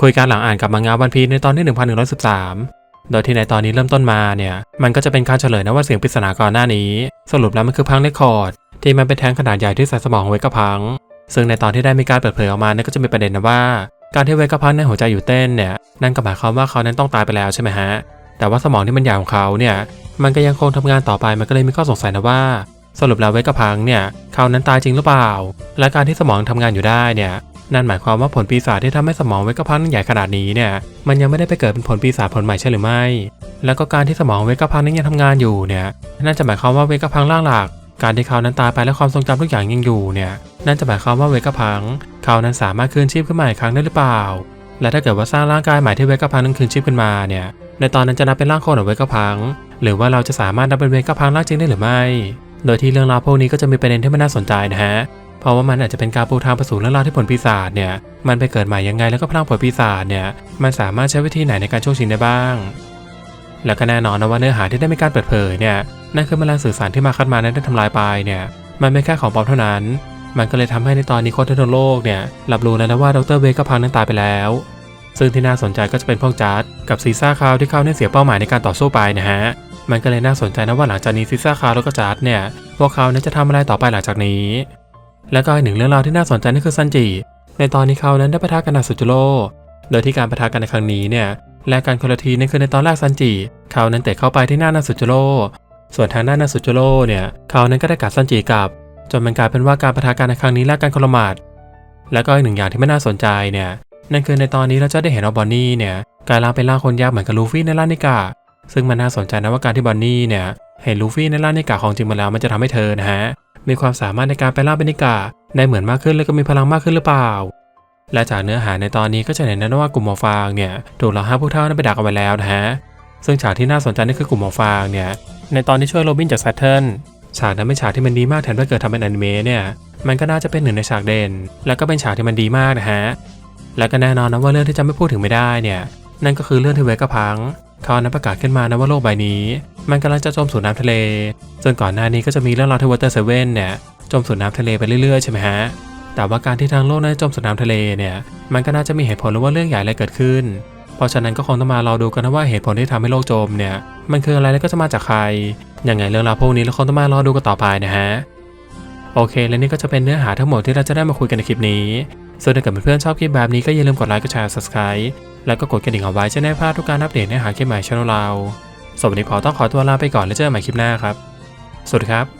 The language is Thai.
คุยกันหลังอ่านกับมังงะวันพีในตอนที่ 1113 โดยที่ในตอนนี้เริ่มต้นมาเนี่ย มันก็จะเป็นการเฉลยนะว่าเสียงปริศนาก่อนหน้านี้ สรุปแล้วมันคือพังเรคคอร์ดที่มันเป็นแทงขนาดใหญ่ที่ใส่สมองของเวกพัง ซึ่งในตอนที่ได้มีการเปิดเผยออกมาเนี่ยก็จะมีประเด็นนะว่า การที่เวกพังในหัวใจอยู่เต้นเนี่ยนั่นก็หมายความว่าเขานั้นต้องตายไปแล้วใช่ไหมฮะแต่ว่าสมองที่มันใหญ่ของเขาเนี่ยมันก็ยังคงทำงานต่อไปมันก็เลยมีข้อสงสัยนะว่าสรุปแล้วเวกพังเนี่ยเขานั้นตายจริงหรือเปล่า และการที่สมองทำงานอยู่ได้เนี่ย นั่นหมายความว่าผลปีศาจที่ทำให้สมองเวกพังนั้นใหญ่ขนาดนี้เนี่ยมันยังไม่ได้ไปเกิดเป็นผลปีศาจผลใหม่ใช่หรือไม่ แล้วก็การที่สมองเวกพังนั้นยังทำงานอยู่เนี่ยนั่นจะหมายความว่าเวกพังร่างหลัก การที่เขานั้นตายไปและความทรงจำทุกอย่างยังอยู่เนี่ยนั่นจะหมายความว่าเวกพังเขานั้นสามารถคืนชีพขึ้นมาอีกครั้งได้หรือเปล่า และถ้าเกิดว่าสร้างร่างกายใหม่ที่เวกพังนั้นคืนชีพขึ้นมาเนี่ยในตอนนั้นจะนับเป็นร่างคนขอเวกพังหรือว่าเราจะสามารถนับเป็นเวกพังร่างจริงได้หรือไม่ โดยที่เรื่องราวพวกนี้ก็จะมีประเด็นที่มันน่าสนใจนะฮะ เพราะว่ามันอาจจะเป็นการปูทางไปสู่เรื่องราวที่ผลปีศาจเนี่ยมันไปเกิดใหม่ยังไงแล้วก็พลังผลปีศาจเนี่ยมันสามารถใช้วิธีไหนในการช่วงชิงได้บ้าง แล้วก็แน่นอนนะว่าเนื้อหาที่ได้มีการเปิดเผยเนี่ยนั่นคือมลงสื่อสารที่มาคัดมานั้นได้ทำลายไปเนี่ยมันไม่แค่ของปลอมเท่านั้น มันก็เลยทำให้ในตอนนี้คนทั่วโลกเนี่ยรับรู้แล้วนะว่าดรเวกก็พังนั้นตายไปแล้ว ซึ่งที่น่าสนใจก็จะเป็นพวกจัดกับซีซ่าคาวที่เขาเนี่ยเสียเป้าหมายในการต่อสู้ไปนะฮะมันก็เลยน่าสนใจนะว่าหลังจากนี้ซีซ่าคาวแล้วก็จัดเนี่ยพวกเขาเนี่ยจะทำอะไรต่อไปหลังจากนี้ แล้วก็อีกหนึ่งเรื่องราวที่น่าสนใจนั่นคือซันจิ ในตอนนี้เขานั้นได้ปะทะกันกับสุจุโร่โดยที่การปะทะกันในครั้งนี้เนี่ยแลกกันคนละทีนั่นคือในตอนแรกซันจิ เขานั้นเตะเข้าไปที่หน้านาสุจุโร่ส่วนทางด้านนาสุจุโร่เนี่ยเขานั้นก็ได้กัดซันจิกลับ จนมันกลายเป็นว่าการปะทะกันในครั้งนี้แลกกันคนละหมัดแล้วก็อีกหนึ่งอย่างที่ไม่น่าสนใจเนี่ยนั่นคือในตอนนี้เราจะได้เห็นว่าบอนนี่เนี่ยกลายร่างเป็นร่างคนยักษ์เหมือนกับลูฟี่ในร่างนิกาซึ่งมันน่าสนใจนะว่าการที่บอนนี่เนี่ยเห็นลูฟี่ในร่างนิกาของจริงมาแล้วมันจะทำให้เธอนะฮะ มีความสามารถในการไปล่าเป็นนิกาได้เหมือนมากขึ้นแล้วก็มีพลังมากขึ้นหรือเปล่า และจากเนื้อหาในตอนนี้ก็จะเห็นนะว่ากลุ่มหมอฟางเนี่ยถูกเหล่าห้าผู้เท่านั้นไปดักเอาไว้แล้วนะฮะซึ่งฉากที่น่าสนใจนั่คือกลุ่มหมอฟางเนี่ยในตอนที่ช่วยโรบินจากแซตเทิลฉากนั้นเป็นฉากที่มันดีมากแทนที่เกิดทำเป็นอนิเมะเนี่ยมันก็น่าจะเป็นหนึ่งในฉากเด่น แล้วก็เป็นฉากที่มันดีมากนะฮะแล้วก็แน่นอนนะว่าเรื่องที่จะไม่พูดถึงไม่ได้เนี่ยนั่นก็คือเรื่องที่เวกพังเขานั้นประกาศขึ้นมานะว่าโลกใบนี้ มันกำลังจะจมสู่น้ำทะเลส่วนก่อนหน้านี้ก็จะมีเรื่องราวทวอเตอร์เซเว่นเนี่ยจมสู่น้ำทะเลไปเรื่อยๆใช่ไหมฮะ แต่ว่าการที่ทางโลกนั้นจมสู่น้ำทะเลเนี่ย มันก็น่าจะมีเหตุผลหรือว่าเรื่องใหญ่อะไรเกิดขึ้น เพราะฉะนั้นก็คงต้องมารอดูกันนะว่าเหตุผลที่ทำให้โลกจมเนี่ย มันคืออะไรแล้วก็จะมาจากใคร ยังไงเรื่องราวพวกนี้เราคงต้องมารอดูกันต่อไปนะฮะ โอเค และนี่ก็จะเป็นเนื้อหาทั้งหมดที่เราจะได้มาคุยกันในคลิปนี้ ส่วนถ้าเกิดเพื่อนๆชอบคลิปแบบนี้ก็อย่าลืมกดไลค์ กดแชร์ subscribe แล้วก็กดกระดิ่งเอาไว้จะได้พลาดทุกการอัปเดตเนื้อหาคลิปใหม่ช่องเรา สวัสดีขอต้องขอตัวลาไปก่อนแล้วเจอกันใหม่คลิปหน้าครับ สวัสดีครับ